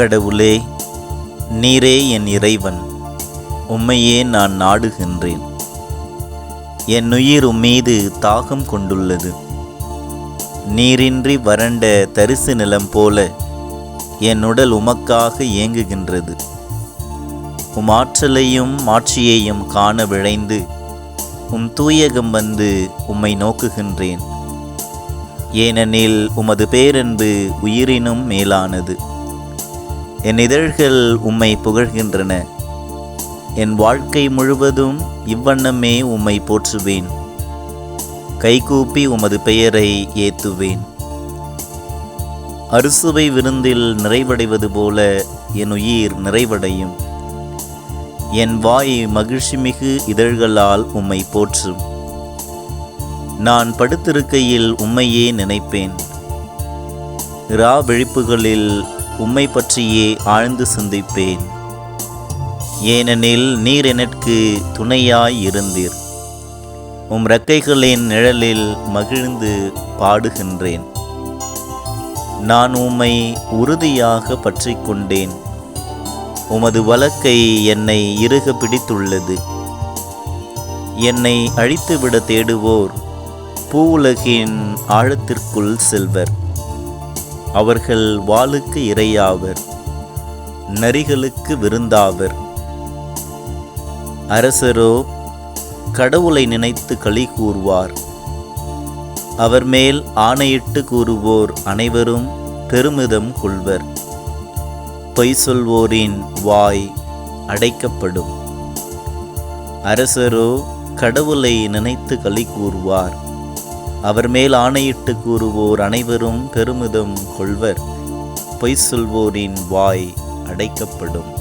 கடவுளே நீரே என் இறைவன் உம்மையே நான் நாடுகின்றேன். என் உயிர் உம்மீது தாகம் கொண்டுள்ளது. நீரின்றி வறண்ட தரிசு நிலம் போல என் உடல் உமக்காக ஏங்குகின்றது உம் ஆற்றலையும் மாட்சியையும் காண விழைந்து உம் தூயகம் வந்து உம்மை நோக்குகின்றேன். ஏனெனில் உமது பேரன்பு உயிரினும் மேலானது. என் இதழ்கள் உம்மை புகழ்கின்றன. என் வாழ்க்கை முழுவதும் இவ்வண்ணமே உம்மை போற்றுவேன். கைகூப்பி உமது பெயரை ஏத்துவேன். அறுசுவை விருந்தில் நிறைவடைவது போல என் உயிர் நிறைவடையும். என் வாய் மகிழ்ச்சிமிகு இதழ்களால் உம்மை போற்றும். நான் படுத்திருக்கையில் உம்மையே நினைப்பேன். ரா விழிப்புகளில் உம்மை பற்றியே ஆழ்ந்து சிந்திப்பேன். ஏனெனில் நீர் எனக்கு துணையாய் இருந்தீர். உம் ரெக்கைகளின் நிழலில் மகிழ்ந்து பாடுகின்றேன். நான் உம்மை உறுதியாக பற்றி கொண்டேன். உமது வழக்கை என்னை இறுக பிடித்துள்ளது. என்னை அழித்துவிட தேடுவோர் பூவுலகின் ஆழத்திற்குள் செல்வர். அவர்கள் வாளுக்கு இரையாவர் நரிகளுக்கு விருந்தாவர். அரசரோ கடவுளை நினைத்து களி கூறுவார். அவர் மேல் ஆணையிட்டு கூறுவோர் அனைவரும் பெருமிதம் கொள்வர். பொய் சொல்வோரின் வாய் அடைக்கப்படும். அரசரோ கடவுளை நினைத்து களி கூறுவார். அவர் மேல் ஆணையிட்டு கூறுவோர் அனைவரும் பெருமிதம் கொள்வர். பொய் சொல்வோரின் வாய் அடைக்கப்படும்.